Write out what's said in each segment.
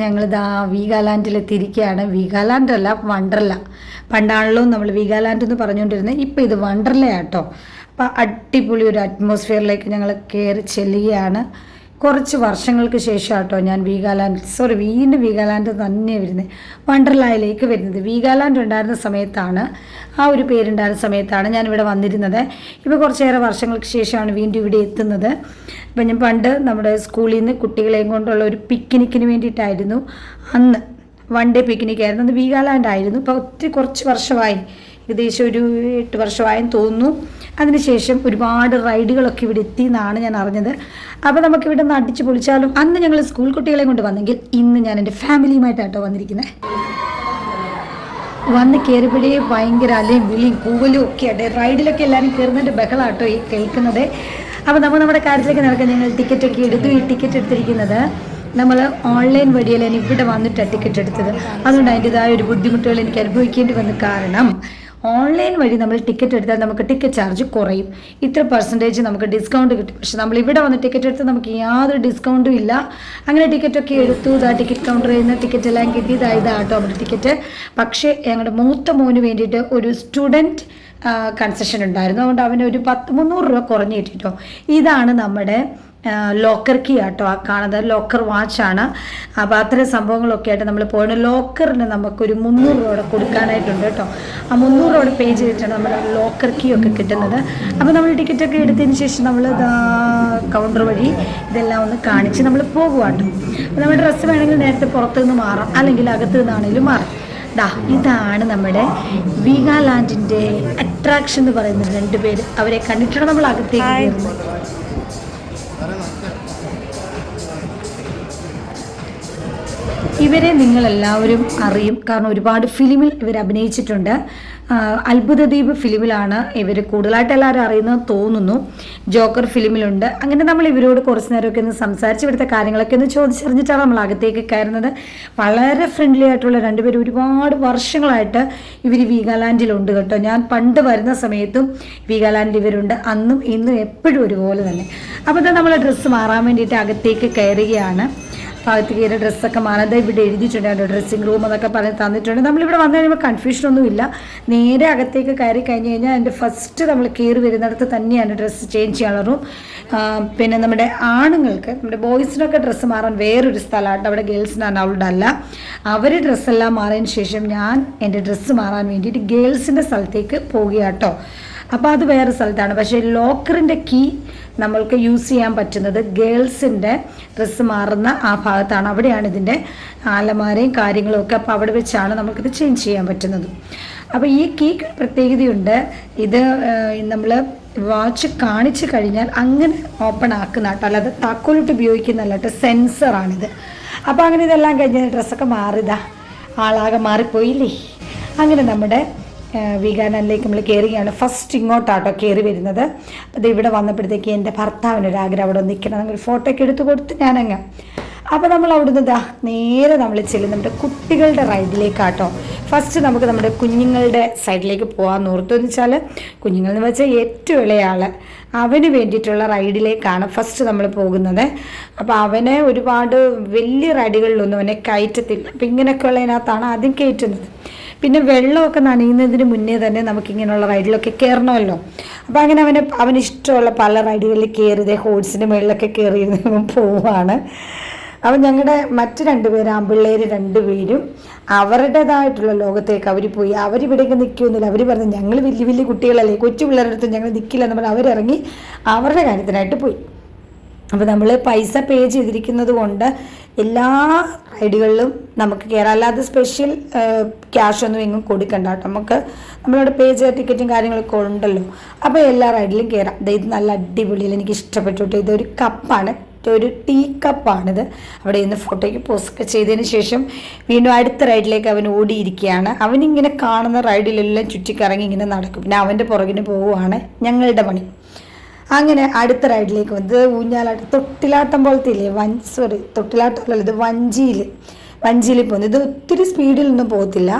Hello ദാ വീഗാലാൻഡിലെത്തിയിരിക്കുകയാണ് വീഗാലാൻഡല്ല വണ്ടർല. പണ്ടാണല്ലോ നമ്മൾ വീഗാലാൻഡ് എന്ന് പറഞ്ഞുകൊണ്ടിരുന്നത്. ഇപ്പം ഇത് വണ്ടർല ആട്ടോ അപ്പം അടിപൊളി ഒരു അറ്റ്മോസ്ഫിയറിലേക്ക് ഞങ്ങൾ കയറി ചെല്ലുകയാണ്. കുറച്ച് വർഷങ്ങൾക്ക് ശേഷം കേട്ടോ ഞാൻ വീഗാലാൻഡ് സോറി വീണ്ടും വീഗാലാൻഡ് തന്നെ വരുന്നത് വണ്ടർലായിലേക്ക് വരുന്നത്. വീഗാലാൻഡ് ഉണ്ടായിരുന്ന സമയത്താണ് ആ ഒരു പേരുണ്ടായിരുന്ന സമയത്താണ് ഞാൻ ഇവിടെ വന്നിരുന്നത്. ഇപ്പോൾ കുറച്ചേറെ വർഷങ്ങൾക്ക് ശേഷമാണ് വീണ്ടും ഇവിടെ എത്തുന്നത്. ഇപ്പം ഞാൻ പണ്ട് നമ്മുടെ സ്കൂളിൽ നിന്ന് കുട്ടികളെയും കൊണ്ടുള്ള ഒരു പിക്നിക്കിന് വേണ്ടിയിട്ടായിരുന്നു. അന്ന് വൺ ഡേ പിക്നിക് ആയിരുന്നു അന്ന് വീഗാലാൻഡ് ആയിരുന്നു. ഇപ്പോൾ ഒത്തിരി കുറച്ച് വർഷമായി ഏകദേശം ഒരു എട്ട് വർഷമായെന്ന് തോന്നുന്നു. അതിനുശേഷം ഒരുപാട് റൈഡുകളൊക്കെ ഇവിടെ എത്തി എന്നാണ് ഞാൻ അറിഞ്ഞത്. അപ്പോൾ നമുക്കിവിടെ നിന്ന് അടിച്ചു പൊളിച്ചാലും അന്ന് ഞങ്ങൾ സ്കൂൾ കുട്ടികളെ കൊണ്ട് വന്നെങ്കിൽ ഇന്ന് ഞാൻ എന്റെ ഫാമിലിയുമായിട്ടാട്ടോ വന്നിരിക്കുന്നത് വന്ന് കയറിയപ്പോഴേ ഭയങ്കര അലയും വിളിയും കൂവലും ഒക്കെ ആട്ടെ റൈഡിലൊക്കെ എല്ലാവരും കയറുന്നതിന്റെ ബഹളാട്ടോ ഈ കേൾക്കുന്നത്. അപ്പോൾ നമ്മൾ നമ്മുടെ കാര്യത്തിലേക്ക് നടക്കാൻ ഞങ്ങൾ ടിക്കറ്റൊക്കെ എടുത്തു. ഈ ടിക്കറ്റ് എടുത്തിരിക്കുന്നത് നമ്മൾ ഓൺലൈൻ വഴിയല്ല ഇവിടെ വന്നിട്ടാണ് ടിക്കറ്റ് എടുത്തത്. അതുകൊണ്ട് അതിന്റെതായ ഒരു ബുദ്ധിമുട്ടുകൾ എനിക്ക് അനുഭവിക്കേണ്ടി വന്നു കാരണം ഓൺലൈൻ വഴി നമ്മൾ ടിക്കറ്റ് എടുത്താൽ നമുക്ക് ടിക്കറ്റ് ചാർജ് കുറയും. ഇത്ര പെർസെന്റേജ് നമുക്ക് ഡിസ്കൗണ്ട് കിട്ടും. പക്ഷെ നമ്മൾ ഇവിടെ വന്ന് ടിക്കറ്റ് എടുത്താൽ നമുക്ക് യാതൊരു ഡിസ്കൗണ്ടും ഇല്ല. അങ്ങനെ ടിക്കറ്റൊക്കെ എടുത്തു. ഇതാ ടിക്കറ്റ് കൗണ്ടറിൽ നിന്ന് ടിക്കറ്റ് എല്ലാം കിട്ടി. ഇതാ ഇതാട്ടോ നമ്മുടെ ടിക്കറ്റ് പക്ഷേ ഞങ്ങളുടെ മൂത്ത മോന് വേണ്ടിയിട്ട് ഒരു സ്റ്റുഡന്റ് കൺസെഷൻ ഉണ്ടായിരുന്നു. അതുകൊണ്ട് അവന് ഒരു പത്ത് മുന്നൂറ് രൂപ കുറഞ്ഞ് കിട്ടിട്ടോ. ഇതാണ് നമ്മുടെ ലോക്കർ കീ ആട്ടോ ആ കാണുന്നത് ലോക്കർ വാച്ചാണ് അപ്പോൾ അത്തരം സംഭവങ്ങളൊക്കെ ആയിട്ട് നമ്മൾ പോകണം ലോക്കറിന് നമുക്കൊരു മുന്നൂറ് രൂപ കൊടുക്കാനായിട്ടുണ്ട് കേട്ടോ. ആ മുന്നൂറ് രൂപ പേ ചെയ്തിട്ടാണ് നമ്മൾ ലോക്കർ കീ ഒക്കെ കിട്ടുന്നത്. അപ്പോൾ നമ്മൾ ടിക്കറ്റ് ഒക്കെ എടുത്തതിന് ശേഷം നമ്മൾ കൗണ്ടർ വഴി ഇതെല്ലാം ഒന്ന് കാണിച്ച് നമ്മൾ പോകുവാട്ടോ അപ്പോൾ നമ്മുടെ ഡ്രസ്സ് വേണമെങ്കിൽ നേരത്തെ പുറത്തുനിന്ന് മാറാം. അല്ലെങ്കിൽ അകത്തു നിന്നാണെങ്കിലും മാറാം. ദാ ഇതാണ് നമ്മുടെ വീഗാലാൻഡിന്റെ അട്രാക്ഷൻ എന്ന് പറയുന്നത് രണ്ടുപേര്. അവരെ കണ്ടിട്ടാണ് നമ്മൾ അകത്തേക്ക് കയറുന്നത്? ഇവരെ നിങ്ങൾ എല്ലാവരും അറിയും. കാരണം ഒരുപാട് ഫിലിമിൽ ഇവർ അഭിനയിച്ചിട്ടുണ്ട്. അത്ഭുതദ്വീപ് ഫിലിമിലാണ് ഇവർ കൂടുതലായിട്ട് എല്ലാവരും അറിയുന്നത് തോന്നുന്നു. ജോക്കർ ഫിലിമിലുണ്ട്. അങ്ങനെ നമ്മൾ ഇവരോട് കുറച്ച് നേരമൊക്കെ ഒന്ന് സംസാരിച്ച് ഇവിടുത്തെ കാര്യങ്ങളൊക്കെ ഒന്ന് ചോദിച്ചറിഞ്ഞിട്ടാണ് നമ്മൾ അകത്തേക്ക് കയറുന്നത്. വളരെ ഫ്രണ്ട്ലി ആയിട്ടുള്ള രണ്ടുപേരും ഒരുപാട് വർഷങ്ങളായിട്ട് ഇവർ വീഗാലാൻഡിലുണ്ട് കേട്ടോ. ഞാൻ പണ്ട് വരുന്ന സമയത്തും വീഗാലാൻഡിൽ ഇവരുണ്ട്. അന്നും ഇന്നും എപ്പോഴും ഒരുപോലെ തന്നെ. അപ്പോൾ നമ്മൾ ഡ്രസ്സ് മാറാൻ വേണ്ടിയിട്ട് അകത്തേക്ക് കയറുകയാണ്. ഭാഗത്ത് കയറി ഡ്രസ്സൊക്കെ മാറാതെ ഇവിടെ എഴുതിയിട്ടുണ്ട് ഡ്രസ്സിങ് റൂം എന്നൊക്കെ പറഞ്ഞ് തന്നിട്ടുണ്ട്. നമ്മളിവിടെ വന്നു കഴിയുമ്പോൾ കൺഫ്യൂഷനൊന്നുമില്ല നേരെ അകത്തേക്ക് കയറി കഴിഞ്ഞ് കഴിഞ്ഞാൽ എന്റെ ഫസ്റ്റ് നമ്മൾ കയറി വരുന്നിടത്ത് തന്നെയാണ് ഡ്രസ്സ് ചേഞ്ച് ചെയ്യാനുള്ള റൂം പിന്നെ നമ്മുടെ ആണുങ്ങൾക്ക് നമ്മുടെ ബോയ്സിനൊക്കെ ഡ്രസ്സ് മാറാൻ വേറൊരു സ്ഥലമാണ് അവിടെ ഗേൾസിനാണ് അവളുടെ അല്ല. അവർ ഡ്രസ്സെല്ലാം മാറിയതിന് ശേഷം ഞാൻ എന്റെ ഡ്രസ്സ് മാറാൻ വേണ്ടിയിട്ട് ഗേൾസിന്റെ സ്ഥലത്തേക്ക് പോവുകയാട്ടോ. അപ്പോൾ അത് വേറെ സ്ഥലത്താണ്. പക്ഷേ ലോക്കറിന്റെ കീ നമ്മൾക്ക് യൂസ് ചെയ്യാൻ പറ്റുന്നത് ഗേൾസിന്റെ ഡ്രസ്സ് മാറുന്ന ആ ഭാഗത്താണ്. അവിടെയാണ് ഇതിന്റെ ആലമാരയും കാര്യങ്ങളും ഒക്കെ അപ്പോൾ അവിടെ വെച്ചാണ് നമുക്കിത് ചേഞ്ച് ചെയ്യാൻ പറ്റുന്നത്. അപ്പോൾ ഈ കീ പ്രത്യേകതയുണ്ട്. ഇത് നമ്മൾ വാച്ച് കാണിച്ചു കഴിഞ്ഞാൽ അങ്ങനെ ഓപ്പൺ ആക്കുന്ന കേട്ടോ. അല്ലാതെ താക്കോലിട്ട് ഉപയോഗിക്കുന്നല്ല കേട്ടോ സെൻസറാണിത് അപ്പോൾ അങ്ങനെ ഇതെല്ലാം കഴിഞ്ഞ് ഡ്രസ്സൊക്കെ മാറിയതാ. ആളാകെ മാറിപ്പോയില്ലേ? അങ്ങനെ നമ്മുടെ വികാനലിലേക്ക് നമ്മൾ കയറുകയാണ്. ഫസ്റ്റ് ഇങ്ങോട്ടാട്ടോ കയറി വരുന്നത്. അത് ഇവിടെ വന്നപ്പോഴത്തേക്ക് എന്റെ ഭർത്താവിനൊരു ആഗ്രഹം അവിടെ നിൽക്കണം. ഒരു ഫോട്ടോ ഒക്കെ എടുത്ത് കൊടുത്ത് ഞാനങ്ങ്. അപ്പോൾ നമ്മൾ അവിടുന്ന് ഇതാ നേരെ നമ്മൾ ചെല്ലും നമ്മുടെ കുട്ടികളുടെ റൈഡിലേക്കാട്ടോ ഫസ്റ്റ് നമുക്ക് നമ്മുടെ കുഞ്ഞുങ്ങളുടെ സൈഡിലേക്ക് പോകാൻ ഓർത്തു എന്ന് വെച്ചാൽ കുഞ്ഞുങ്ങളെന്ന് വെച്ചാൽ ഏറ്റവും ഇളയാൾ അവന് വേണ്ടിയിട്ടുള്ള റൈഡിലേക്കാണ് ഫസ്റ്റ് നമ്മൾ പോകുന്നത്. അപ്പോൾ അവനെ ഒരുപാട് വലിയ റൈഡുകളിലൊന്നും അവനെ കയറ്റത്തില്ല. അപ്പം ഇങ്ങനെയൊക്കെ ഉള്ളതിനകത്താണ് ആദ്യം കയറ്റുന്നത്. പിന്നെ വെള്ളമൊക്കെ നനയുന്നതിന് മുന്നേ തന്നെ നമുക്കിങ്ങനെയുള്ള റൈഡിലൊക്കെ കയറണമല്ലോ. അപ്പോൾ അങ്ങനെ അവന് അവന് ഇഷ്ടമുള്ള പല റൈഡുകളിൽ കയറിയതേ ഹോഴ്സിന്റെ മുകളിലൊക്കെ കയറിയിരുന്ന് പോവാണ്. അപ്പം ഞങ്ങളുടെ മറ്റു രണ്ടുപേര് ആമ്പിള്ളേർ രണ്ടുപേരും അവരുടേതായിട്ടുള്ള ലോകത്തേക്ക് അവർ പോയി. അവരിവിടേക്ക് നിൽക്കുമെന്നില്ല അവർ പറഞ്ഞു ഞങ്ങൾ വലിയ വലിയ കുട്ടികളല്ലേ കൊച്ചു പിള്ളേരുടെ അടുത്ത് ഞങ്ങൾ നിൽക്കില്ല എന്ന് പറഞ്ഞ് അവരിറങ്ങി അവരുടെ കാര്യത്തിനായിട്ട് പോയി. അപ്പോൾ നമ്മൾ പൈസ പേ ചെയ്തിരിക്കുന്നത് കൊണ്ട് എല്ലാ റൈഡുകളിലും നമുക്ക് കയറാം അല്ലാതെ സ്പെഷ്യൽ ക്യാഷ് ഒന്നും എങ്ങും കൊടുക്കണ്ട കേട്ടോ. നമുക്ക് നമ്മളവിടെ പേ ചെയ്ത ടിക്കറ്റും കാര്യങ്ങളൊക്കെ ഉണ്ടല്ലോ. അപ്പോൾ എല്ലാ റൈഡിലും കയറാം ഇത് നല്ല അടിപൊളിയിൽ എനിക്ക് ഇഷ്ടപ്പെട്ടു കേട്ടോ. ഇതൊരു കപ്പാണ് ഒരു ടീ കപ്പാണിത് അവിടെ നിന്ന് ഫോട്ടോയ്ക്ക് പോസ്റ്റൊക്കെ ചെയ്തതിന് ശേഷം വീണ്ടും അടുത്ത റൈഡിലേക്ക് അവൻ ഓടിയിരിക്കുകയാണ്. അവനിങ്ങനെ കാണുന്ന റൈഡിലെല്ലാം ചുറ്റിക്കറങ്ങി ഇങ്ങനെ നടക്കും. പിന്നെ അവന്റെ പുറകിന് പോവുകയാണ് ഞങ്ങളുടെ പണി. അങ്ങനെ അടുത്ത റൈഡിലേക്ക് വന്നത് ഊഞ്ഞാലാട്ടം തൊട്ടിലാട്ടം പോലത്തെ ഇല്ലേ? വൻ സോറി തൊട്ടിലാട്ടമല്ല ഇത് വഞ്ചിയിൽ വഞ്ചിയിൽ പോകുന്നത് ഇത് ഒത്തിരി സ്പീഡിലൊന്നും പോകത്തില്ല.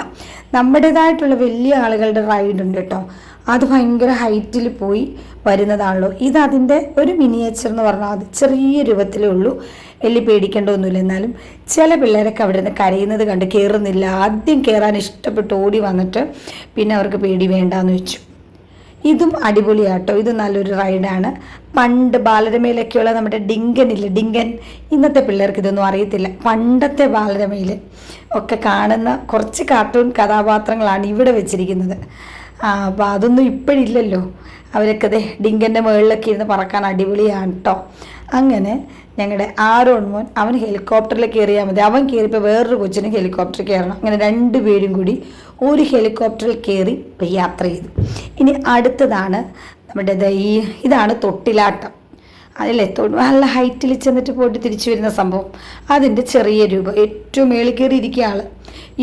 നമ്മുടേതായിട്ടുള്ള വലിയ ആളുകളുടെ റൈഡ് ഉണ്ട് കേട്ടോ. അത് ഭയങ്കര ഹൈറ്റിൽ പോയി വരുന്നതാണല്ലോ. ഇത് അതിന്റെ ഒരു മിനിയേച്ചർ എന്ന് പറഞ്ഞാൽ അത് ചെറിയ രൂപത്തിലേ ഉള്ളൂ. എല്ലി പേടിക്കേണ്ടതൊന്നുമില്ല. എന്നാലും ചില പിള്ളേരൊക്കെ അവിടെ നിന്ന് കരയുന്നത് കണ്ട് കയറുന്നില്ല ആദ്യം കയറാൻ ഇഷ്ടപ്പെട്ട് ഓടി വന്നിട്ട് പിന്നെ അവർക്ക് പേടി വേണ്ടാന്ന് വെച്ചു. ഇതും അടിപൊളിയാട്ടോ. ഇത് നല്ലൊരു റൈഡാണ് പണ്ട് ബാലരമയിലൊക്കെയുള്ള നമ്മുടെ ഡിങ്കൻ ഇല്ല ഡിങ്കൻ? ഇന്നത്തെ പിള്ളേർക്ക് ഇതൊന്നും അറിയത്തില്ല. പണ്ടത്തെ ബാലരമയിൽ ഒക്കെ കാണുന്ന കുറച്ച് കാർട്ടൂൺ കഥാപാത്രങ്ങളാണ് ഇവിടെ വെച്ചിരിക്കുന്നത്. അപ്പോൾ അതൊന്നും ഇപ്പോഴില്ലല്ലോ. അവരൊക്കെ ഡിങ്കന്റെ മുകളിലൊക്കെ ഇരുന്ന് പറക്കാൻ അടിപൊളിയാണ് കേട്ടോ അങ്ങനെ ഞങ്ങളുടെ ആരോൺ മോൻ അവൻ ഹെലികോപ്റ്ററിൽ കയറിയാൽ മതി. അവൻ കയറിയപ്പോൾ വേറൊരു കൊച്ചിന് ഹെലികോപ്റ്ററിൽ കയറണം. അങ്ങനെ രണ്ടുപേരും കൂടി ഒരു ഹെലികോപ്റ്ററിൽ കയറി യാത്ര ചെയ്തു. ഇനി അടുത്തതാണ് നമ്മുടെ ഈ ഇതാണ് തൊട്ടിലാട്ടം. അതിലെ നല്ല ഹൈറ്റിൽ ചെന്നിട്ട് പോയിട്ട് തിരിച്ചു വരുന്ന സംഭവം. അതിന്റെ ചെറിയ രൂപം. ഏറ്റവും മേളിൽ കയറി ഇരിക്കുക ആൾ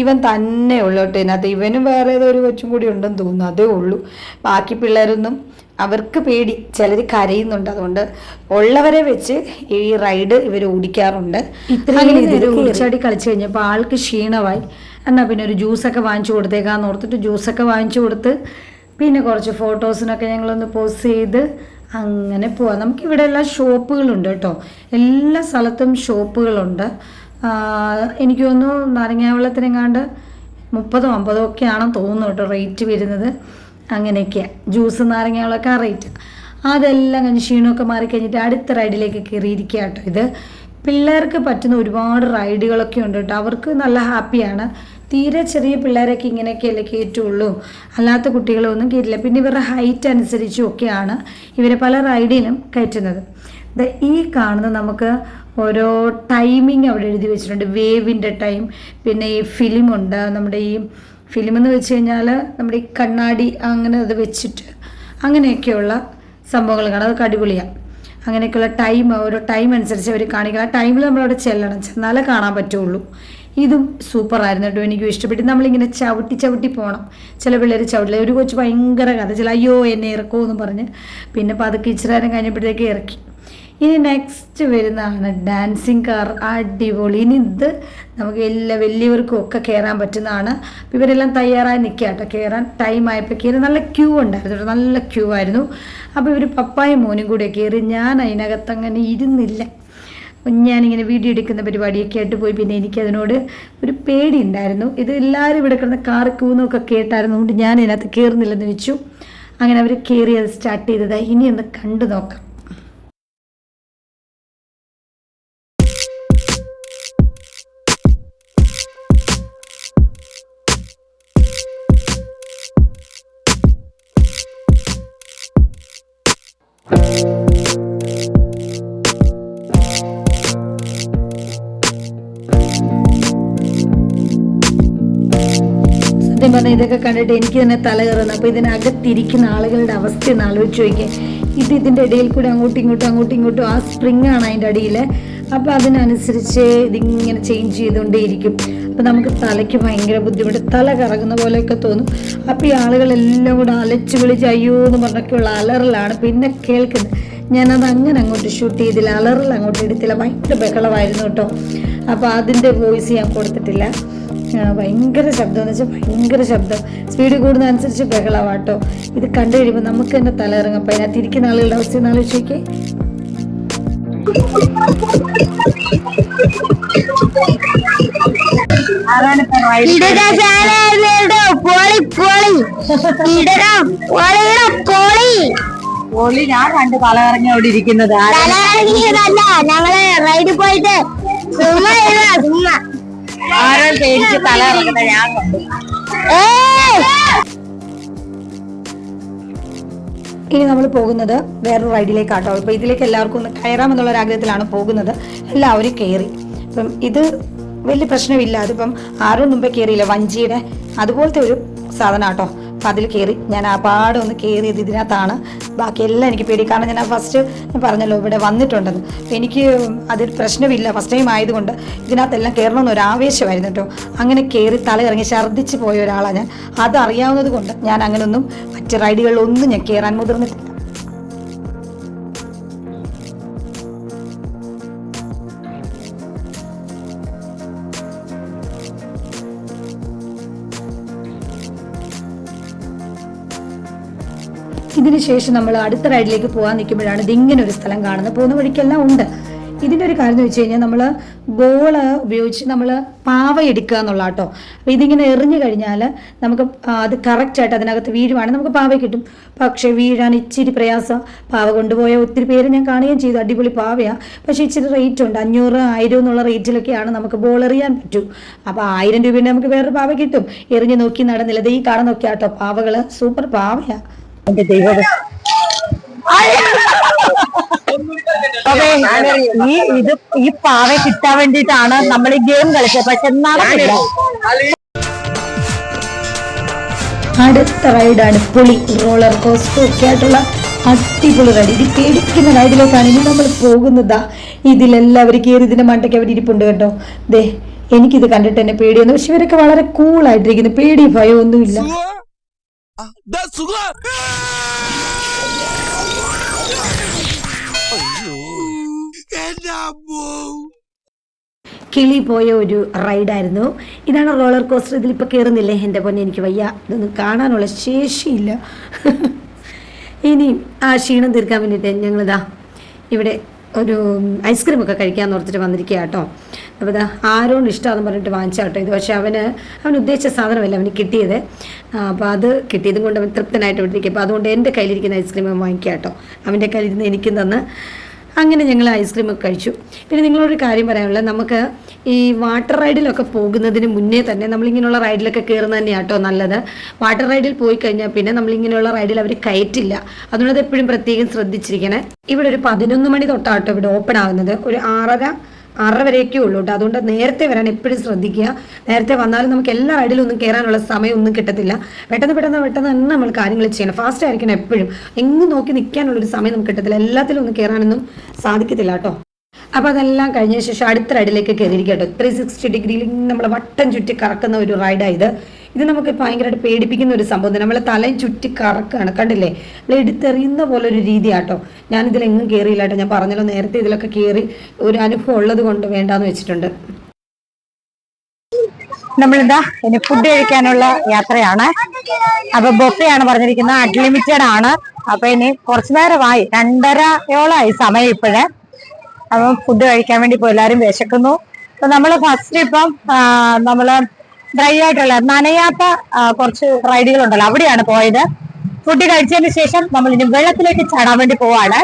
ഇവൻ തന്നെ ഉള്ളു കേട്ടോ ഇതിനകത്ത് ഇവനും വേറെ ഏതോ ഒരു കൊച്ചും കൂടി ഉണ്ടെന്ന് തോന്നുന്നു. അതേ ഉള്ളൂ. ബാക്കി പിള്ളേരൊന്നും അവർക്ക് പേടി. ചിലർ കരയുന്നുണ്ട്. അതുകൊണ്ട് ഉള്ളവരെ വെച്ച് ഈ റൈഡ് ഇവർ ഓടിക്കാറുണ്ട്. ഇത്രയും കളിച്ചു കഴിഞ്ഞപ്പോൾ ആൾക്ക് ക്ഷീണമായി. എന്നാൽ പിന്നെ ഒരു ജ്യൂസൊക്കെ വാങ്ങിച്ചു കൊടുത്തേക്കാന്ന് ഓർത്തിട്ട് ജ്യൂസൊക്കെ വാങ്ങിച്ചു കൊടുത്ത് പിന്നെ കുറച്ച് ഫോട്ടോസിനൊക്കെ ഞങ്ങളൊന്ന് പോസ്റ്റ് ചെയ്ത് അങ്ങനെ പോവാം. നമുക്ക് ഇവിടെ എല്ലാം ഷോപ്പുകളുണ്ട് കേട്ടോ. എല്ലാ സ്ഥലത്തും ഷോപ്പുകളുണ്ട്. എനിക്ക് തോന്നുന്നു നാരങ്ങാവെള്ളത്തിനെങ്ങാണ്ട് മുപ്പതോ അമ്പതോ ഒക്കെയാണെന്ന് തോന്നുന്നു കേട്ടോ റേറ്റ് വരുന്നത്. അങ്ങനെയൊക്കെയാണ് ജ്യൂസ് നാരങ്ങകളൊക്കെ റേറ്റ് അതെല്ലാം കഴിഞ്ഞ് ക്ഷീണമൊക്കെ മാറിക്കഴിഞ്ഞിട്ട് അടുത്ത റൈഡിലേക്ക് കയറിയിരിക്കുക കേട്ടോ ഇത്. പിള്ളേർക്ക് പറ്റുന്ന ഒരുപാട് റൈഡുകളൊക്കെ ഉണ്ട് കേട്ടോ. അവർക്ക് നല്ല ഹാപ്പിയാണ് തീരെ ചെറിയ പിള്ളേരൊക്കെ ഇങ്ങനെയൊക്കെയല്ലേ കയറ്റുള്ളൂ. അല്ലാത്ത കുട്ടികളൊന്നും കയറ്റില്ല. പിന്നെ ഇവരുടെ ഹൈറ്റ് അനുസരിച്ചും ഒക്കെയാണ് ഇവരെ പല റൈഡിലും കയറ്റുന്നത്. ഈ കാണുന്ന നമുക്ക് ഓരോ ടൈമിംഗ് അവിടെ എഴുതി വെച്ചിട്ടുണ്ട്. വേവിന്റെ ടൈം പിന്നെ ഈ ഫിലിമുണ്ട് നമ്മുടെ ഈ ഫിലിം എന്ന് വെച്ച് കഴിഞ്ഞാൽ നമ്മുടെ ഈ കണ്ണാടി അങ്ങനെ അത് വെച്ചിട്ട് അങ്ങനെയൊക്കെയുള്ള സംഭവങ്ങൾ കാണാം. അതൊക്കെ അടിപൊളിയാണ് അങ്ങനെയൊക്കെയുള്ള ടൈം ഓരോ ടൈം അനുസരിച്ച് അവർ കാണിക്കണം ആ ടൈമിൽ നമ്മളവിടെ ചെല്ലണം. ചെന്നാലേ കാണാൻ പറ്റുള്ളൂ. ഇതും സൂപ്പറായിരുന്നു കേട്ടോ. എനിക്കും ഇഷ്ടപ്പെട്ടു. നമ്മളിങ്ങനെ ചവിട്ടി ചവിട്ടി പോകണം ചില പിള്ളേർ ചവിട്ടില്ല. ഒരു കൊച്ച് ഭയങ്കര കഥ. ചില അയ്യോ എന്നെ ഇറക്കുമോ എന്ന് പറഞ്ഞ്. പിന്നെ പതുക്കെ ഇച്ചിരി നേരം കഴിഞ്ഞപ്പോഴത്തേക്ക് ഇറക്കി. ഇനി നെക്സ്റ്റ് വരുന്നതാണ് ഡാൻസിങ് കാർ അടിപൊളി. ഇനി ഇത് നമുക്ക് എല്ലാ വലിയവർക്കും ഒക്കെ കയറാൻ പറ്റുന്നതാണ്. ഇവരെല്ലാം തയ്യാറായി നിൽക്കുക കേട്ടോ കയറാൻ ടൈം ആയപ്പോൾ കയറി നല്ല ക്യൂ ഉണ്ടായിരുന്നു നല്ല ക്യൂ ആയിരുന്നു. അപ്പോൾ ഇവർ പപ്പായും മോനും കൂടെ കയറി ഞാൻ അതിനകത്ത് അങ്ങനെ ഇരുന്നില്ല ഞാനിങ്ങനെ വീഡിയോ എടുക്കുന്ന പരിപാടിയൊക്കെ ആയിട്ട് പോയി. പിന്നെ എനിക്കതിനോട് ഒരു പേടി ഉണ്ടായിരുന്നു. ഇത് എല്ലാവരും ഇവിടെ കിടന്ന് കാർ കൂന്നൊക്കെ കേട്ടായിരുന്നു കൊണ്ട് ഞാൻ ഇതിനകത്ത് കയറുന്നില്ലെന്ന് വെച്ചു അങ്ങനെ അവർ കയറി അത് സ്റ്റാർട്ട് ചെയ്തതായി ഇനി ഒന്ന് കണ്ടു നോക്കാം. പറഞ്ഞാൽ ഇതൊക്കെ കണ്ടിട്ട് എനിക്ക് തന്നെ തല കയറുന്നു. അപ്പോൾ ഇതിനകത്തിരിക്കുന്ന ആളുകളുടെ അവസ്ഥ ഒന്ന് ആലോചിച്ച് നോക്കിയാൽ ഇത് ഇതിന്റെ ഇടയിൽ കൂടെ അങ്ങോട്ടും ഇങ്ങോട്ടും അങ്ങോട്ടും ഇങ്ങോട്ടും ആ സ്പ്രിങ് ആണ് അതിന്റെ അടിയിൽ അപ്പോൾ അതിനനുസരിച്ച് ഇതിങ്ങനെ ചേഞ്ച് ചെയ്തുകൊണ്ടേയിരിക്കും. അപ്പോൾ നമുക്ക് തലയ്ക്ക് ഭയങ്കര ബുദ്ധിമുട്ട്. തല കറങ്ങുന്ന പോലെയൊക്കെ തോന്നും. അപ്പോൾ ഈ ആളുകളെല്ലാം കൂടെ അലച്ച് വിളിച്ച് അയ്യോ എന്ന് പറഞ്ഞൊക്കെയുള്ള അലറലാണ് പിന്നെ കേൾക്കുന്നത്. ഞാനത് അങ്ങനെ അങ്ങോട്ട് ഷൂട്ട് ചെയ്തില്ല. അലറൽ അങ്ങോട്ട് എടുത്തില്ല. ഭയങ്കര ബഹളമായിരുന്നു കേട്ടോ. അപ്പോൾ അതിന്റെ വോയിസ് ഞാൻ കൊടുത്തിട്ടില്ല. ഭയങ്കര ശബ്ദം എന്ന് വെച്ചാൽ ഭയങ്കര ശബ്ദം. സ്പീഡ് കൂടുന്നതനുസരിച്ച് ബഹളമാട്ടോ. ഇത് കണ്ടു കഴിയുമ്പോൾ നമുക്ക് തന്നെ തല ഇറങ്ങും അപ്പം അതിനകത്ത് ഇരിക്കുന്ന ആളുകളുടെ അവസ്ഥ ഒന്ന് പൊളി പൊളി. ഞാൻ കണ്ട് തലകറങ്ങി അവിടെ ഇരിക്കുന്നത്. തലകറങ്ങിയതല്ല ഞങ്ങൾ റൈഡ് പോയിട്ട് ചുമ്മാ ഇരുന്നാ ചുമ്മാ. ആരോ പേടിച്ച് തലകറങ്ങുന്നത് ഞാൻ കണ്ടു. ഏയ് ഇനി നമ്മൾ പോകുന്നത് വേറൊരു റൈഡിലേക്കാട്ടോ. അപ്പോൾ ഇതിലേക്ക് എല്ലാവർക്കും ഒന്ന് കയറാമെന്നുള്ള ഒരു ആഗ്രഹത്തിലാണ് പോകുന്നത്. എല്ലാവരും കയറി അപ്പം ഇത് വലിയ പ്രശ്നമില്ല. അതിപ്പം ആരും മുമ്പേ കയറിയില്ല വഞ്ചിയുടെ അതുപോലത്തെ ഒരു സാധനം കേട്ടോ അപ്പം അതിൽ കയറി ഞാൻ ആ പാടെ ഒന്ന് കയറിയത് ഇതിനകത്താണ്. ബാക്കിയെല്ലാം എനിക്ക് പേടി. കാരണം ഞാൻ ഫസ്റ്റ് ഞാൻ പറഞ്ഞല്ലോ ഇവിടെ വന്നിട്ടുണ്ടെന്ന്. എനിക്ക് അതിൽ പ്രശ്നമില്ല. ഫസ്റ്റ് ടൈം ആയതുകൊണ്ട് ഇതിനകത്തെല്ലാം കയറണമെന്ന് ഒരു ആവേശമായിരുന്നു കേട്ടോ. അങ്ങനെ കയറി തല ഇറങ്ങി ഛർദ്ദിച്ച് പോയ ഒരാളാണ് ഞാൻ. അതറിയാവുന്നത് കൊണ്ട് ഞാൻ അങ്ങനെയൊന്നും മറ്റ് റൈഡുകളിലൊന്നും ഞാൻ കയറാൻ മുതിർന്നിട്ടില്ല. ഇതിന് ശേഷം നമ്മൾ അടുത്ത റൈഡിലേക്ക് പോകാൻ നിൽക്കുമ്പോഴാണ് ഇതിങ്ങനെ ഒരു സ്ഥലം കാണുന്നത്. പോകുന്ന വഴിക്കെല്ലാം ഉണ്ട്. ഇതിന്റെ ഒരു കാര്യം എന്ന് വെച്ച് കഴിഞ്ഞാൽ നമ്മൾ ബോൾ ഉപയോഗിച്ച് നമ്മൾ പാവ എടുക്കുക എന്നുള്ള കേട്ടോ. അപ്പോൾ ഇതിങ്ങനെ എറിഞ്ഞു കഴിഞ്ഞാൽ നമുക്ക് അത് കറക്റ്റായിട്ട് അതിനകത്ത് വീഴുവാണെങ്കിൽ നമുക്ക് പാവ കിട്ടും. പക്ഷേ വീഴാൻ ഇച്ചിരി പ്രയാസം. പാവ കൊണ്ടുപോയ ഒത്തിരി പേര് ഞാൻ കാണുകയും ചെയ്തു. അടിപൊളി പാവയാണ് പക്ഷേ ഇച്ചിരി റേറ്റ് ഉണ്ട്. അഞ്ഞൂറ് ആയിരം എന്നുള്ള റേറ്റിലൊക്കെയാണ് നമുക്ക് ബോൾ എറിയാൻ പറ്റൂ. അപ്പോൾ ആയിരം രൂപയുടെ നമുക്ക് വേറൊരു പാവ കിട്ടും. എറിഞ്ഞ് നോക്കി നടന്നില്ല. ദൈ ഈ നോക്കിയാട്ടോ പാവകൾ സൂപ്പർ പാവയാണ് എന്റെ ദൈവം അതെ ഈ ഇത് ഈ പാവ കിട്ടാൻ വേണ്ടിട്ടാണ് നമ്മൾ ഈ ഗെയിം കളിച്ചത്. പക്ഷെ നടന്നില്ല അടുത്ത റൈഡാണ് പുളി റോളർ കോസ്റ്റർ ഒക്കെ ആയിട്ടുള്ള അടിപൊളി റൈഡ് ഇത് പേടിക്കുന്ന റൈഡിലേക്കാണ് ഇനി നമ്മൾ പോകുന്നതാ. ഇതിലെല്ലാവരും കയറി ഇതിന്റെ മണ്ടയ്ക്ക് അവർ ഇരിപ്പുണ്ട് കേട്ടോ. ദേ എനിക്കിത് കണ്ടിട്ട് എന്നെ പേടിയൊന്നും. പക്ഷെ ഇവരൊക്കെ വളരെ കൂളായിട്ടിരിക്കുന്നു പേടി ഭയം കിളി പോയ ഒരു റൈഡായിരുന്നു. ഇതാണ് റോളർ കോസ്റ്റർ. ഇതിലിപ്പോൾ കയറുന്നില്ലേ എന്റെ പൊന്നെ എനിക്ക് വയ്യ. ഇതൊന്നും കാണാനുള്ള ശേഷിയില്ല. ഇനി ആ ക്ഷീണം തീർക്കാൻ വേണ്ടിയിട്ട് ഞങ്ങളിതാ ഇവിടെ ഒരു ഐസ്ക്രീം ഒക്കെ കഴിക്കാൻ ഓർത്തിട്ട് വന്നിരിക്കുക കേട്ടോ അപ്പോൾ ഇതാ ആരോണ് ഇഷ്ടമാണെന്ന് പറഞ്ഞിട്ട് വാങ്ങിച്ച കേട്ടോ ഇത് പക്ഷേ അവന് അവൻ ഉദ്ദേശിച്ച സാധനമല്ല അവന് കിട്ടിയത്. അപ്പോൾ അത് കിട്ടിയതും കൊണ്ട് അവൻ തൃപ്തനായിട്ട് വിട്ടിരിക്കുക അപ്പോൾ അതുകൊണ്ട് എന്റെ കയ്യിലിരിക്കുന്ന ഐസ്ക്രീം അവൻ വാങ്ങിക്കുക കേട്ടോ അവന്റെ കയ്യിലിരുന്ന് എനിക്കും തന്ന് അങ്ങനെ ഞങ്ങൾ ഐസ്ക്രീം ഒക്കെ കഴിച്ചു. പിന്നെ നിങ്ങളൊരു കാര്യം പറയാനുള്ളത്. നമുക്ക് ഈ വാട്ടർ റൈഡിലൊക്കെ പോകുന്നതിന് മുന്നേ തന്നെ നമ്മളിങ്ങനെയുള്ള റൈഡിലൊക്കെ കയറുന്നത് തന്നെയാണ് കേട്ടോ നല്ലത്. വാട്ടർ റൈഡിൽ പോയി കഴിഞ്ഞാൽ പിന്നെ നമ്മളിങ്ങനെയുള്ള റൈഡിൽ അവർ കയറ്റില്ല. അതുകൊണ്ട് അത് എപ്പോഴും പ്രത്യേകം ശ്രദ്ധിച്ചിരിക്കണേ. ഇവിടെ ഒരു പതിനൊന്ന് മണി തൊട്ടാട്ടോ ഇവിടെ ഓപ്പൺ ആകുന്നത് ഒരു ആറര ആറര വരെയൊക്കെ ഉള്ളൂ കേട്ടോ. അതുകൊണ്ട് നേരത്തെ വരാൻ എപ്പോഴും ശ്രദ്ധിക്കുക. നേരത്തെ വന്നാലും നമുക്ക് എല്ലാ റൈഡിലും ഒന്നും കയറാനുള്ള സമയം ഒന്നും കിട്ടത്തില്ല. പെട്ടെന്ന് പെട്ടെന്ന് പെട്ടെന്ന് തന്നെ നമ്മൾ കാര്യങ്ങൾ ചെയ്യണം. ഫാസ്റ്റ് ആയിരിക്കണം എപ്പോഴും. എങ്ങും നോക്കി നിൽക്കാനുള്ള ഒരു സമയം നമുക്ക് കിട്ടത്തില്ല. എല്ലാത്തിലും ഒന്നും കയറാനൊന്നും സാധിക്കത്തില്ല കേട്ടോ. അപ്പോൾ അതെല്ലാം കഴിഞ്ഞ ശേഷം അടുത്ത റൈഡിലേക്ക് കയറിയിരിക്കട്ടോ കേട്ടോ. ത്രീ സിക്സ്റ്റി ഡിഗ്രിയിൽ നമ്മൾ വട്ടം ചുറ്റി കറക്കുന്ന ഒരു റൈഡാണ് ഇത്. ഇത് നമുക്ക് ഭയങ്കരമായിട്ട് പേടിപ്പിക്കുന്ന ഒരു സംഭവം നമ്മളെ തലയും ചുറ്റി കറക്കാണ്. കണ്ടില്ലേ? നമ്മൾ എടുത്തെറിയുന്ന പോലെ ഒരു രീതിയാട്ടോ. ഞാൻ ഇതിലെങ്ങും കയറിയില്ല കേട്ടോ. ഞാൻ പറഞ്ഞല്ലോ നേരത്തെ ഇതിലൊക്കെ കയറി ഒരു അനുഭവം ഉള്ളത് കൊണ്ട് വേണ്ടാന്ന് വെച്ചിട്ടുണ്ട്. നമ്മളിതാ ഇനി ഫുഡ് കഴിക്കാനുള്ള യാത്രയാണ്. അപ്പൊ ബൊഫയാണ് പറഞ്ഞിരിക്കുന്നത് അൺലിമിറ്റഡ് ആണ്. അപ്പൊ ഇനി കുറച്ചു നേരമായി. രണ്ടരയോളമായി സമയം ഇപ്പോഴേ. അപ്പം ഫുഡ് കഴിക്കാൻ വേണ്ടി ഇപ്പോൾ എല്ലാവരും വിശക്കുന്നു. അപ്പൊ നമ്മൾ ഫസ്റ്റ് ഇപ്പം നമ്മൾ ഡ്രൈ ആയിട്ടുള്ള നനയാത്ത കുറച്ച് റൈഡുകൾ ഉണ്ടല്ലോ അവിടെയാണ് പോയത്. ഫുഡ് കഴിച്ചതിന് ശേഷം നമ്മൾ ഇനി വെള്ളത്തിലേക്ക് ചാടാൻ വേണ്ടി പോവാണ്.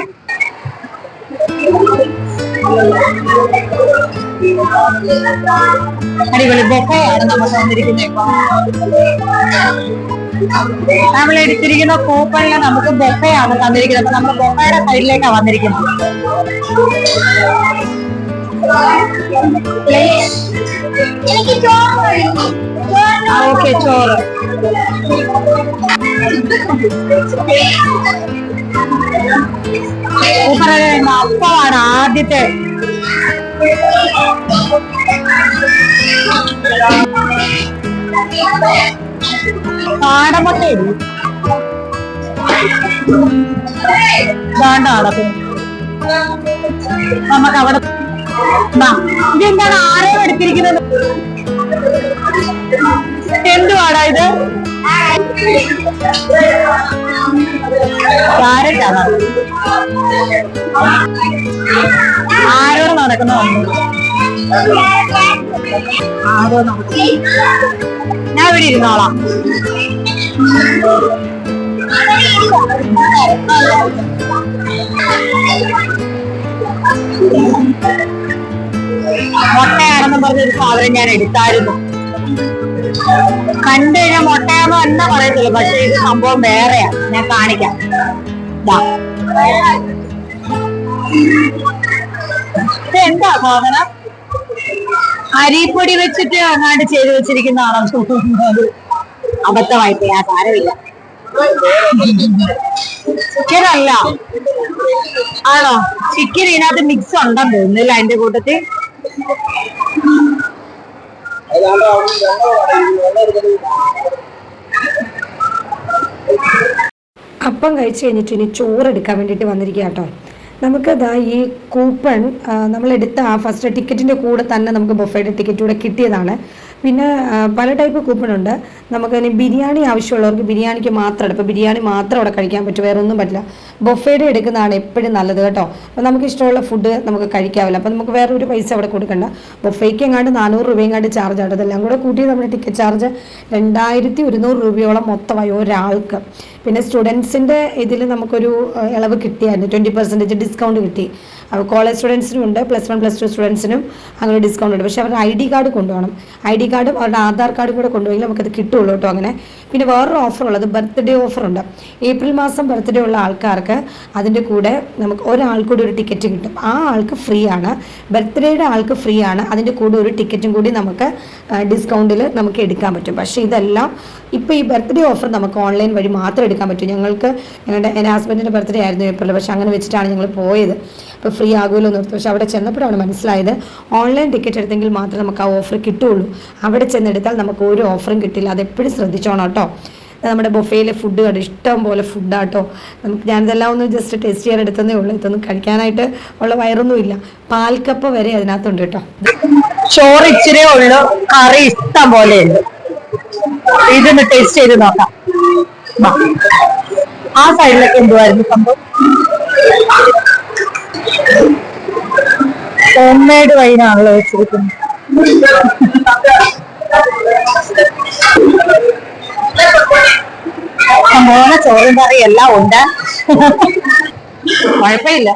അടിപൊളി ബൊക്കയാണ് നമ്മൾ വന്നിരിക്കുന്നത് നമ്മൾ എടുത്തിരിക്കുന്ന കൂപ്പണിൽ നമുക്ക് ബൊക്കയാണ് തന്നിരിക്കുന്നത്. നമ്മൾ ബൊക്കയുടെ സൈഡിലേക്കാണ് വന്നിരിക്കുന്നത്. എനിക്ക് ചോറ് ഓക്കെ ചോറ് അപ്പാണ് അപ്പമാണ് ആദ്യത്തെ കാടമുട്ടയില്ല വേണ്ടാണ് നമുക്ക് അവിടെ ഇതെന്താണ് ആരോ എടുത്തിരിക്കുന്നത് എന്തുവാടാ ഇത്? ക്യാരറ്റാണ് ആരോട് നടക്കുന്ന? ആരോ ഞാൻ ഇവിടെ ഇരുന്നോളാം. മുട്ടയാണെന്ന് പറഞ്ഞൊരു സാധനം ഞാൻ എടുത്തായിരുന്നു. കണ്ടു കഴിഞ്ഞാൽ മുട്ടയാണെന്ന് എന്ന പറയത്തില്ല പക്ഷെ ഇത് സംഭവം വേറെയാ. ഞാൻ കാണിക്കാം. എന്താ സാധനം? അരിപ്പൊടി വെച്ചിട്ട് അങ്ങാണ്ട് ചെയ്ത് വെച്ചിരിക്കുന്നതാണോ തോന്നുന്നത്. അബദ്ധമായിട്ട് ഞാൻ സാരമില്ല. ചിക്കൻ അല്ല ആണോ? ചിക്കൻ ഇതിനകത്ത് മിക്സ് ഉണ്ടെന്ന് തോന്നുന്നില്ല അതിന്റെ കൂട്ടത്തിൽ? അപ്പം കഴിച്ച് കഴിഞ്ഞിട്ട് ഇനി ചോറ് എടുക്കാൻ വേണ്ടിയിട്ട് വന്നിരിക്കുക കേട്ടോ നമുക്കതാ ഈ കൂപ്പൺ നമ്മളെടുത്ത ആ ഫസ്റ്റ് ടിക്കറ്റിന്റെ കൂടെ തന്നെ നമുക്ക് ബൊഫയുടെ ടിക്കറ്റ് കൂടെ കിട്ടിയതാണ്. പിന്നെ പല ടൈപ്പ് കൂപ്പൺ ഉണ്ട് നമുക്ക് ഇനി ബിരിയാണി ആവശ്യമുള്ളവർക്ക് ബിരിയാണിക്ക് മാത്രം ഇപ്പോൾ ബിരിയാണി മാത്രം അവിടെ കഴിക്കാൻ പറ്റും വേറെ ഒന്നും പറ്റില്ല ബൊഫേഡ് എടുക്കുന്നതാണ് എപ്പോഴും നല്ലത് കേട്ടോ. അപ്പോൾ നമുക്ക് ഇഷ്ടമുള്ള ഫുഡ് നമുക്ക് കഴിക്കാവില്ല അപ്പോൾ നമുക്ക് വേറെ ഒരു പൈസ അവിടെ കൊടുക്കണ്ട. ബൊഫേക്ക് എങ്ങാണ്ട് നാനൂറ് രൂപ എങ്ങാണ്ട് ചാർജ് ആണ്. അതെല്ലാം കൂടെ കൂട്ടി നമ്മുടെ ടിക്കറ്റ് ചാർജ് രണ്ടായിരത്തി ഒരുന്നൂറ് രൂപയോളം മൊത്തമായി ഒരാൾക്ക്. പിന്നെ സ്റ്റുഡൻസിന്റെ ഇതിൽ നമുക്കൊരു ഇളവ് കിട്ടിയായിരുന്നു. ട്വന്റി പെർസെന്റേജ് ഡിസ്കൗണ്ട് കിട്ടി. അപ്പോൾ കോളേജ് സ്റ്റുഡൻസിനും ഉണ്ട് പ്ലസ് വൺ പ്ലസ് ടു സ്റ്റുഡൻസിനും അങ്ങനെ ഡിസ്കൗണ്ട് ഉണ്ട്. പക്ഷേ അവരുടെ ഐ ഡി കാർഡ് കൊണ്ടുപോകണം. ഐ ഡി കാർഡും അവരുടെ ആധാർ കാർഡും കൂടെ കൊണ്ടുപോയെങ്കിൽ നമുക്കത് കിട്ടുള്ളൂ കേട്ടോ അങ്ങനെ. പിന്നെ വേറൊരു ഓഫർ ഉള്ളത് ബർത്ത്ഡേ ഓഫർ ഉണ്ട്. ഏപ്രിൽ മാസം ബർത്ത്ഡേ ഉള്ള ആൾക്കാർക്ക് അതിന്റെ കൂടെ നമുക്ക് ഒരാൾക്കൂടി ഒരു ടിക്കറ്റ് കിട്ടും. ആ ആൾക്ക് ഫ്രീ ആണ്. ബർത്ത്ഡേയുടെ ആൾക്ക് ഫ്രീ ആണ്. അതിന്റെ കൂടെ ഒരു ടിക്കറ്റും കൂടി നമുക്ക് ഡിസ്കൗണ്ടിൽ നമുക്ക് എടുക്കാൻ പറ്റും. പക്ഷേ ഇതെല്ലാം ഇപ്പോൾ ഈ ബർത്ത്ഡേ ഓഫർ നമുക്ക് ഓൺലൈൻ വഴി മാത്രം എടുക്കാൻ പറ്റും. ഞങ്ങൾക്ക് ഞങ്ങളുടെ എന്റെ ഹസ്ബൻഡിന്റെ ബർത്ത്ഡേ ആയിരുന്നു ഏപ്രിൽ പക്ഷേ അങ്ങനെ വെച്ചിട്ടാണ് ഞങ്ങൾ പോയത്. അപ്പോൾ ഫ്രീ ആകുമല്ലോ എന്ന് ഓർത്തു. പക്ഷെ അവിടെ ചെന്നപ്പോഴാണ് മനസ്സിലായത് ഓൺലൈൻ ടിക്കറ്റ് എടുത്തെങ്കിൽ മാത്രം നമുക്ക് ആ ഓഫർ കിട്ടുള്ളൂ അവിടെ ചെന്നെടുത്താൽ നമുക്ക് ഒരു ഓഫറും കിട്ടില്ല. അതെപ്പോഴും ശ്രദ്ധിച്ചോണം കേട്ടോ. നമ്മുടെ ബൊഫയിലെ ഫുഡ് കണ്ട്? ഇഷ്ടം പോലെ ഫുഡാട്ടോ നമുക്ക് ഞാനിതെല്ലാം ഒന്ന് ജസ്റ്റ് ടേസ്റ്റ് ചെയ്യാൻ എടുത്തതേ ഉള്ളൂ. ഇതൊന്നും കഴിക്കാനായിട്ട് ഉള്ള വയറൊന്നും ഇല്ല. പാൽക്കപ്പ വരെ അതിനകത്തുണ്ട് കേട്ടോ. ചോറ് ഇച്ചിരി ഉള്ളു. കറി ഇഷ്ടം പോലെ ഉണ്ട്. ഇതൊന്ന് ടേസ്റ്റ് ചെയ്ത് നോക്കാം. ആ സൈഡിലൊക്കെ എന്തുവായിരുന്നു സംഭവം? ഹോം മെയ്ഡ് വൈനാണല്ലോ വെച്ചിരിക്കുന്നത്. സംഭവം ചോറും കറി എല്ലാം ഉണ്ട്. കുഴപ്പമില്ല.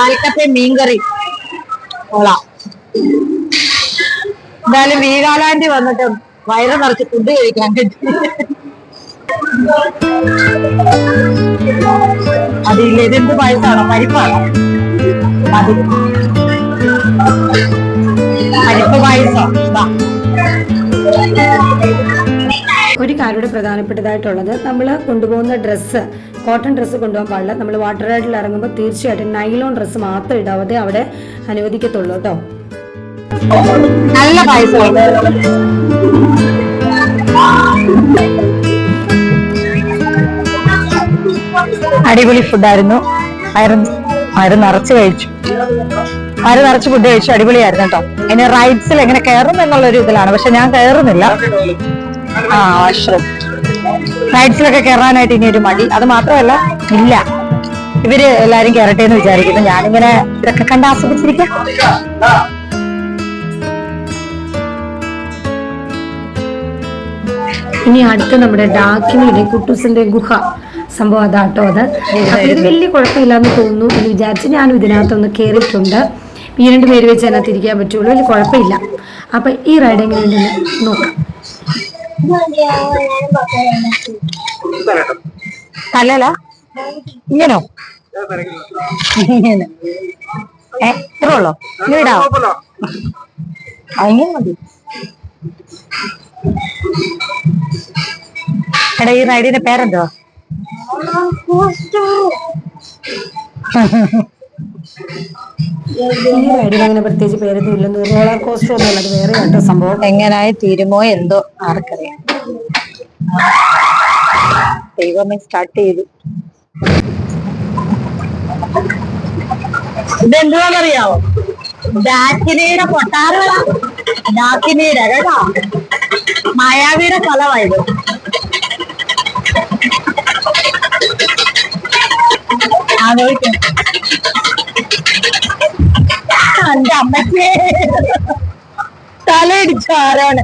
ആൽക്കപ്പയും മീൻകറി. കൊള്ളാം. എന്തായാലും വീഗാലാൻഡ് വന്നിട്ട് വയറ് നിറച്ച് ഫുഡ് കഴിക്കാൻ പറ്റി ഇത് ഇതെന്ത് പായസാണോ പരിപ്പാണോ. അത് പരിപ്പ് പായസം. ഒരു കാര്യം കൂടെ പ്രധാനപ്പെട്ടതായിട്ടുള്ളത് നമ്മൾ കൊണ്ടുപോകുന്ന ഡ്രസ്സ് കോട്ടൺ ഡ്രസ്സ് കൊണ്ടുപോകാൻ പാടില്ല. നമ്മൾ വാട്ടർ റൈഡിൽ ഇറങ്ങുമ്പോൾ തീർച്ചയായിട്ടും നൈലോൺ ഡ്രസ്സ് മാത്രം ഇടാവതേ അവിടെ അനുവദിക്കത്തുള്ളൂ കേട്ടോ. നല്ല അടിപൊളി ഫുഡായിരുന്നു വയറ് വയറ് നിറച്ച് കഴിച്ചു. വയറ് നിറച്ച് ഫുഡ് കഴിച്ചു. അടിപൊളിയായിരുന്നു കേട്ടോ. ഇനി റൈഡ്സിൽ എങ്ങനെ കയറും എന്നുള്ള ഒരു ഇതിലാണ്. പക്ഷെ ഞാൻ കയറുന്നില്ല. ആ വാഷ്റൂം റൈഡ്സിലൊക്കെ കയറാനായിട്ട് ഇനി ഒരു മടി. അത് മാത്രമല്ല ഇല്ല. ഇവർ എല്ലാരും കയറട്ടെ എന്ന് വിചാരിക്കുന്നു. ഞാനിങ്ങനെ ഇതൊക്കെ കണ്ട് ആസ്വദിച്ചിരിക്കാം. ഇനി അടുത്ത നമ്മുടെ ഡാക്കിനിയുടെ കുട്ടൂസിന്റെ ഗുഹ. സംഭവം അതാട്ടോ അത്. അപ്പൊ ഇത് വലിയ കുഴപ്പമില്ലാന്ന് തോന്നുന്നു. എന്ന് വിചാരിച്ച് ഞാനും ഇതിനകത്തൊന്ന് കയറിയിട്ടുണ്ട് ഈ രണ്ട് പേര് വെച്ച് അതിനകത്ത് ഇരിക്കാൻ പറ്റുള്ളൂ. വലിയ കുഴപ്പമില്ല. അപ്പൊ ഈ റൈഡ് എങ്ങനെയുണ്ടെന്ന് നോക്കാം. തലല ഇങ്ങനോ? എത്ര ഉള്ളോ? ഇങ്ങനെ അങ്ങനെ മതി. എടാ ഈ റൈഡിന്റെ പേരെന്തോ ഈ റൈഡിന് അങ്ങനെ പ്രത്യേകിച്ച് പേരൊന്നും ഇല്ലെന്ന് റോളർ കോസ്റ്റർ ഒന്നും അത് വേറെ കേട്ടോ സംഭവം. എങ്ങനായി തീരുമോ എന്തോ ആർക്കറിയാം. ദൈവമേ സ്റ്റാർട്ട് ചെയ്തു. ഇതെന്തുവാന്നറിയാവോ? ഡാക്കിനിയുടെ കൊട്ടാരങ്ങളാ ഡാക്കിനിയുടെ കേട്ടോ? മായാവിയുടെ സ്ഥലമായത് ആലോചിക്കും. എന്റെ അമ്മച്ചേ. തലയിടിച്ചോ ആരോണ്?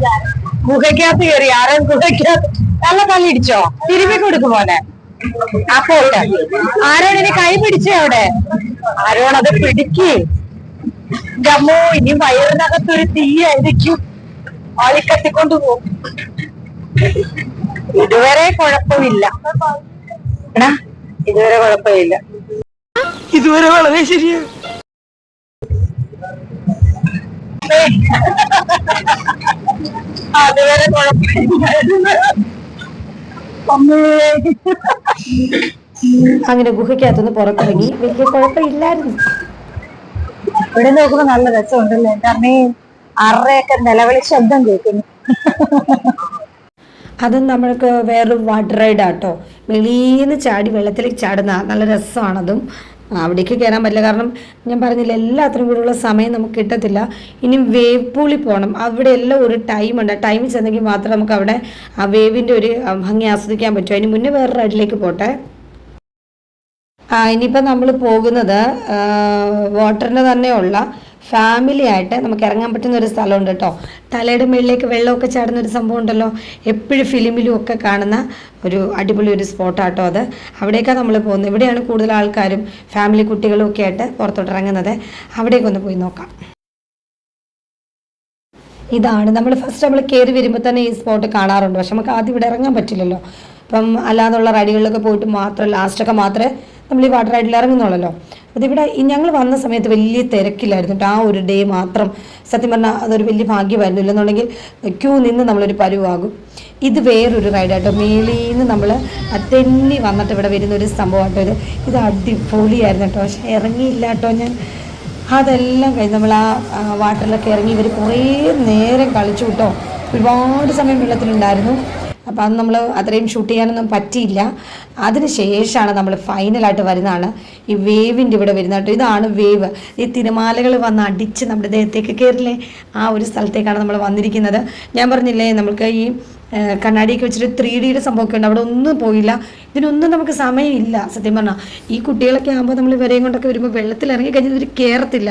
ഗുഹയ്ക്കകത്ത് കയറി. ആരോ ഗുഹയ്ക്കകത്ത്? നല്ല തലയിടിച്ചോ? തിരുമ്പി കൊടുക്കും പോലെ അപ്പോ ആരോൺ ഇനി കൈ പിടിച്ചേ അവിടെ? ആരോൺ അത് പിടിക്ക്? ഗമ്മോ ഇനി വയറിനകത്തൊരു തീയായിരിക്കും ആളിക്കത്തിക്കൊണ്ട് പോകും. ഇതുവരെ കുഴപ്പമില്ല. എടാ ഇതുവരെ കുഴപ്പമില്ല. ഇതുവരെ വളരെ ശരിയാണ് അതുവരെ അങ്ങനെ ഗുഹയ്ക്കകത്തുനിന്ന് പുറത്തിറങ്ങി. വലിയ കുഴപ്പമില്ലായിരുന്നു. ഇവിടെ നോക്കുമ്പോ നല്ല രസമുണ്ടല്ലേ? കാരണം അറയൊക്കെ നിലവിളി ശബ്ദം കേൾക്കുന്നു? അതും നമ്മൾക്ക് വേറൊരു വാട്ടർ റൈഡ് ആട്ടോ. വെളിയിൽ ചാടി വെള്ളത്തിലേക്ക് ചാടുന്ന നല്ല രസമാണതും. അവിടേക്ക് കയറാൻ പറ്റില്ല. കാരണം ഞാൻ പറഞ്ഞില്ല എല്ലാത്തിനും കൂടെയുള്ള സമയം നമുക്ക് കിട്ടത്തില്ല. ഇനി വേവ് പൂളിൽ പോകണം അവിടെ എല്ലാം ഒരു ടൈം ഉണ്ട്. ടൈമിൽ ചെന്നെങ്കിൽ മാത്രം നമുക്ക് അവിടെ ആ വേവിന്റെ ഒരു ഭംഗി ആസ്വദിക്കാൻ പറ്റും. അതിന് മുന്നേ വേറെ റൈഡിലേക്ക് പോട്ടെ. ആ ഇനിയിപ്പോൾ നമ്മൾ പോകുന്നത് വാട്ടറിന് തന്നെയുള്ള ഫാമിലി ആയിട്ട് നമുക്ക് ഇറങ്ങാൻ പറ്റുന്ന ഒരു സ്ഥലമുണ്ട് കേട്ടോ. തലയുടെ മുകളിലേക്ക് വെള്ളമൊക്കെ ചാടുന്ന ഒരു സംഭവം ഉണ്ടല്ലോ. എപ്പോഴും ഫിലിമിലും ഒക്കെ കാണുന്ന ഒരു അടിപൊളി ഒരു സ്പോട്ടാട്ടോ അത്. അവിടേക്കാണ് നമ്മൾ പോകുന്നത്. ഇവിടെയാണ് കൂടുതൽ ആൾക്കാരും ഫാമിലി കുട്ടികളും ഒക്കെ ആയിട്ട് പുറത്തോട്ട് ഇറങ്ങുന്നത്. അവിടേക്കൊന്ന് പോയി നോക്കാം. ഇതാണ്. നമ്മൾ ഫസ്റ്റ് നമ്മൾ കയറി വരുമ്പോൾ തന്നെ ഈ സ്പോട്ട് കാണാറുണ്ട്. പക്ഷെ നമുക്ക് ആദ്യം ഇവിടെ ഇറങ്ങാൻ പറ്റില്ലല്ലോ. അപ്പം അല്ലാതുള്ള റൈഡുകളിലൊക്കെ പോയിട്ട് മാത്രം ലാസ്റ്റൊക്കെ മാത്രമേ നമ്മൾ ഈ വാട്ടർ റൈഡിൽ ഇറങ്ങുന്നുള്ളല്ലോ. അതിവിടെ ഞങ്ങൾ വന്ന സമയത്ത് വലിയ തിരക്കില്ലായിരുന്നു കേട്ടോ ആ ഒരു ഡേ മാത്രം. സത്യം പറഞ്ഞാൽ അതൊരു വലിയ ഭാഗ്യമായിരുന്നു. ഇല്ലെന്നുണ്ടെങ്കിൽ ക്യൂ നിന്ന് നമ്മളൊരു പരുവാകും. ഇത് വേറൊരു റൈഡാട്ടോ. മേളിന്ന് നമ്മൾ തെന്നി വന്നിട്ട് ഇവിടെ വരുന്ന ഒരു സംഭവമാട്ടോ ഇത്. ഇത് അടിപൊളിയായിരുന്നു കേട്ടോ പക്ഷെ ഇറങ്ങിയില്ല കേട്ടോ ഞാൻ. അതെല്ലാം കഴിഞ്ഞ് നമ്മൾ ആ, വാട്ടറിലൊക്കെ ഇറങ്ങി ഇവർ കുറേ നേരം കളിച്ചു കേട്ടോ ഒരുപാട് സമയം വെള്ളത്തിലുണ്ടായിരുന്നു. അപ്പോൾ അത് നമ്മൾ അത്രയും ഷൂട്ട് ചെയ്യാനൊന്നും പറ്റിയില്ല. അതിന് ശേഷമാണ് നമ്മൾ ഫൈനലായിട്ട് വരുന്നതാണ് ഈ വേവിന്റെ ഇവിടെ വരുന്നത് കേട്ടോ. ഇതാണ് വേവ്. ഈ തിരമാലകൾ വന്ന് അടിച്ച് നമ്മുടെ ദേഹത്തേക്ക് കയറില്ലേ ആ ഒരു സ്ഥലത്തേക്കാണ് നമ്മൾ വന്നിരിക്കുന്നത്. ഞാൻ പറഞ്ഞില്ലേ നമുക്ക് ഈ കണ്ണാടിയൊക്കെ വെച്ചിട്ട് ത്രീ ഡിയുടെ സംഭവമൊക്കെ ഉണ്ട്. അവിടെ ഒന്നും പോയില്ല. ഇതിനൊന്നും നമുക്ക് സമയമില്ല. സത്യം പറഞ്ഞാൽ ഈ കുട്ടികളൊക്കെ ആകുമ്പോൾ നമ്മൾ ഇവരെയും കൊണ്ടൊക്കെ വരുമ്പോൾ വെള്ളത്തിൽ ഇറങ്ങി കഴിഞ്ഞാൽ ഇവർ കയറത്തില്ല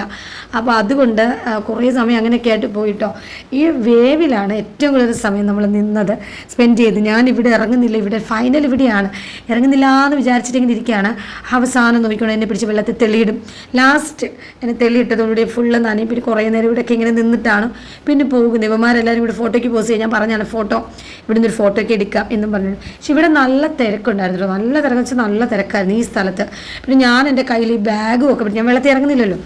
അപ്പോൾ അതുകൊണ്ട് കുറേ സമയം അങ്ങനെയൊക്കെ ആയിട്ട് പോയിട്ടോ. ഈ വേവിലാണ് ഏറ്റവും കൂടുതൽ സമയം നമ്മൾ നിന്നത് സ്പെൻഡ് ചെയ്ത്. ഞാൻ ഇവിടെ ഇറങ്ങുന്നില്ല ഇവിടെ ഫൈനൽ ഇവിടെയാണ്. ഇറങ്ങുന്നില്ല എന്ന് വിചാരിച്ചിട്ടിങ്ങനെ ഇരിക്കുകയാണ്. അവസാനം നോക്കിക്കൊണ്ട് എന്നെ പിടിച്ച് വെള്ളത്തിൽ തെളിയിടും. ലാസ്റ്റ് എന്നെ തെളിയിട്ടതോടുകൂടി ഫുള്ള് നനയും. പിന്നെ കുറേ നേരം ഇവിടെയൊക്കെ ഇങ്ങനെ നിന്നിട്ടാണ്. പിന്നെ പോകുന്നത് ഇവന്മാരെല്ലാവരും ഇവിടെ ഫോട്ടോയ്ക്ക് പോസ് ചെയ്യാൻ പറഞ്ഞാണ് ഫോട്ടോ ഇവിടുന്ന് ഒരു ഫോട്ടോയ്ക്ക് എടുക്കാം എന്നും പറഞ്ഞു പക്ഷെ ഇവിടെ നല്ല തിരക്കുണ്ടായിരുന്നു. കേട്ടോ. നല്ല തിരക്ക് വെച്ചാൽ നല്ല തിരക്കായിരുന്നു ഈ സ്ഥലത്ത്. പിന്നെ ഞാൻ എന്റെ കയ്യിൽ ഈ ബാഗും ഒക്കെ പിടിച്ച് ഞാൻ വെള്ളത്തിൽ ഇറങ്ങുന്നില്ലല്ലോ.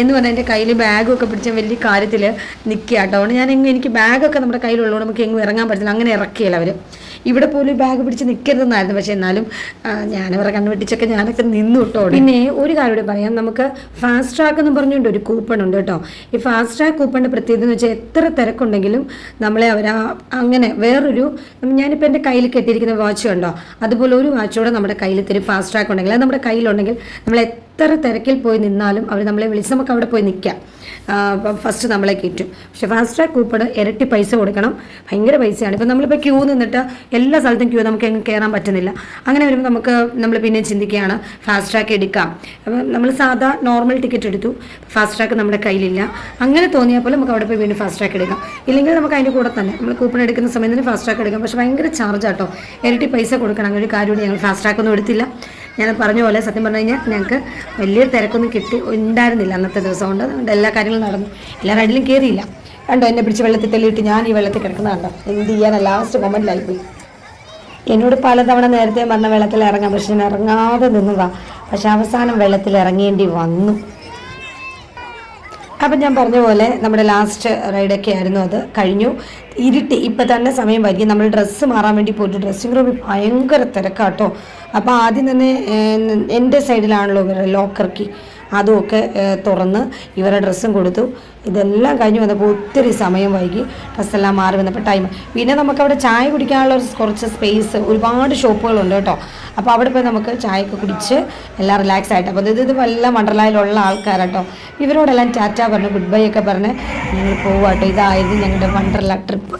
എന്ന് പറഞ്ഞാൽ എന്റെ കയ്യിൽ ബാഗും ഒക്കെ പിടിച്ച വലിയ കാര്യത്തിൽ നിൽക്കുക കേട്ടോ. അതുകൊണ്ട് ഞാൻ എങ്ങും എനിക്ക് ബാഗൊക്കെ നമ്മുടെ കയ്യിലുള്ളതുകൊണ്ട് നമുക്ക് എങ്ങും ഇറങ്ങാൻ പറ്റില്ല അങ്ങനെ ഇറക്കിയല്ല അവർ ഇവിടെ പോലും ബാഗ് പിടിച്ച് നിൽക്കരുതെന്നായിരുന്നു പക്ഷേ എന്നാലും ഞാനവരെ കണ്ണുവെട്ടിച്ചൊക്കെ ഞാനൊക്കെ നിന്നു കേട്ടോ പിന്നെ ഒരു കാര്യം പറയാം. നമുക്ക് ഫാസ്റ്റ് ട്രാക്ക് എന്ന് പറഞ്ഞുകൊണ്ട് ഒരു കൂപ്പൺ ഉണ്ട് കേട്ടോ. ഈ ഫാസ്റ്റ് ട്രാക്ക് കൂപ്പണിന്റെ പ്രത്യേകത എന്ന് വെച്ചാൽ എത്ര തിരക്കുണ്ടെങ്കിലും നമ്മളെ അവർ അങ്ങനെ വേറൊരു ഞാനിപ്പോൾ എന്റെ കയ്യിൽ കെട്ടിയിരിക്കുന്ന വാച്ച് കണ്ടോ? അതുപോലെ ഒരു വാച്ചോടെ നമ്മുടെ കയ്യിൽ തരും ഫാസ്റ്റ് ട്രാക്ക് ഉണ്ടെങ്കിൽ അത് നമ്മുടെ കയ്യിലുണ്ടെങ്കിൽ നമ്മൾ എത്ര തിരക്കിൽ പോയി നിന്നാലും അവർ നമ്മളെ വിളിച്ച് നമുക്ക് അവിടെ പോയി നിൽക്കാം അപ്പം ഫസ്റ്റ് നമ്മളെ കയറ്റും. പക്ഷെ ഫാസ്റ്റ് ട്രാക്ക് കൂപ്പൺ ഇരട്ടി പൈസ കൊടുക്കണം. ഭയങ്കര പൈസയാണ്. ഇപ്പം നമ്മളിപ്പോൾ ക്യൂ നിന്നിട്ട് എല്ലാ സ്ഥലത്തും ക്യൂ നമുക്ക് എങ്ങും കയറാൻ പറ്റുന്നില്ല. അങ്ങനെ വരുമ്പോൾ നമുക്ക് നമ്മൾ പിന്നെ ചിന്തിക്കുകയാണ് ഫാസ്റ്റ് ട്രാക്ക് എടുക്കാം. അപ്പം നമ്മൾ സാധാ നോർമൽ ടിക്കറ്റ് എടുത്തു. ഫാസ്റ്റ് ട്രാക്ക് നമ്മുടെ കയ്യിലില്ല. അങ്ങനെ തോന്നിയാൽ പോലും നമുക്ക് അവിടെ പോയി വീണ്ടും ഫാസ്റ്റ് ട്രാക്ക് എടുക്കാം. ഇല്ലെങ്കിൽ നമുക്ക് അതിന്റെ കൂടെ തന്നെ നമ്മൾ കൂപ്പൺ എടുക്കുന്ന സമയത്ത് തന്നെ ഫാസ്റ്റ് ട്രാക്ക് എടുക്കാം. പക്ഷേ ഭയങ്കര ചാർജ് ആട്ടോ. ഇരട്ടി പൈസ കൊടുക്കണം. അങ്ങനെ ഒരു കാര്യമുണ്ട് ഞങ്ങൾ ഫാസ്റ്റ് ട്രാക്ക് ഒന്നും എടുത്തില്ല. ഞാൻ പറഞ്ഞ പോലെ സത്യം പറഞ്ഞു കഴിഞ്ഞാൽ ഞങ്ങൾക്ക് വലിയൊരു തിരക്കൊന്നും കിട്ടി ഉണ്ടായിരുന്നില്ല അന്നത്തെ ദിവസം കൊണ്ട്. അതുകൊണ്ട് എല്ലാ കാര്യങ്ങളും നടന്നു. എല്ലാ റൈഡിലും കയറിയില്ല കണ്ടോ എന്നെ പിടിച്ച് വെള്ളത്തിൽ തെളിയിട്ട് ഞാൻ ഈ വെള്ളത്തിൽ കിടക്കുന്ന കണ്ടോ? എന്ത് ചെയ്യാൻ ലാസ്റ്റ് മൊമെന്റിലായി പോയി. എന്നോട് പലതവണ നേരത്തെ പറഞ്ഞ വെള്ളത്തിൽ ഇറങ്ങാം പക്ഷെ ഞാൻ ഇറങ്ങാതെ നിന്നതാ. പക്ഷെ അവസാനം വെള്ളത്തിൽ ഇറങ്ങേണ്ടി വന്നു. അപ്പം ഞാൻ പറഞ്ഞ പോലെ നമ്മുടെ ലാസ്റ്റ് റൈഡൊക്കെ ആയിരുന്നു അത്. കഴിഞ്ഞു. ഇരുട്ടി. ഇപ്പൊ തന്നെ സമയം വൈകി. നമ്മൾ ഡ്രസ്സ് മാറാൻ വേണ്ടി പോയിട്ട് ഡ്രസ്സിംഗ് റൂമിൽ ഭയങ്കര തിരക്കാട്ടോ. അപ്പോൾ ആദ്യം തന്നെ എന്റെ സൈഡിലാണല്ലോ ഇവരുടെ ലോക്കർ കീ. അതുമൊക്കെ തുറന്ന് ഇവരെ ഡ്രസ്സും കൊടുത്തു. ഇതെല്ലാം കഴിഞ്ഞ് വന്നപ്പോൾ ഒത്തിരി സമയം വൈകി. ഡ്രസ്സെല്ലാം മാറി വന്നപ്പോൾ ടൈം പിന്നെ നമുക്കവിടെ ചായ കുടിക്കാനുള്ള കുറച്ച് സ്പേസ് ഒരുപാട് ഷോപ്പുകളുണ്ട് കേട്ടോ. അപ്പോൾ അവിടെ പോയി നമുക്ക് ചായയൊക്കെ കുടിച്ച് എല്ലാം റിലാക്സ് ആയിട്ട്. അപ്പോൾ ഇത് ഇത് വല്ല വണ്ടർലായിലുള്ള ആൾക്കാരാട്ടോ ഇവരോടെല്ലാം ടാറ്റ പറഞ്ഞു ഗുഡ് ബൈ ഒക്കെ പറഞ്ഞ് ഞങ്ങൾ പോവാട്ടോ ഇതായിരുന്നു ഞങ്ങളുടെ വണ്ടർല ട്രിപ്പ്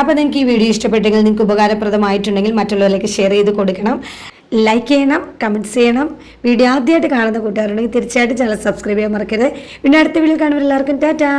അപ്പോൾ നിങ്ങൾക്ക് ഈ വീഡിയോ ഇഷ്ടപ്പെട്ടെങ്കിൽ നിങ്ങൾക്ക് ഉപകാരപ്രദമായിട്ടുണ്ടെങ്കിൽ മറ്റുള്ളവരിലേക്ക് ഷെയർ ചെയ്ത് കൊടുക്കണം. ലൈക്ക് ചെയ്യണം കമന്റ്സ് ചെയ്യണം. വീഡിയോ ആദ്യമായിട്ട് കാണുന്ന കൂട്ടുകാരുണ്ടെങ്കിൽ തീർച്ചയായിട്ടും ചാനൽ സബ്സ്ക്രൈബ് ചെയ്യാൻ മറക്കരുത്. പിന്നെ അടുത്ത വീഡിയോ കാണുമ്പോൾ എല്ലാവർക്കും ടാറ്റാ.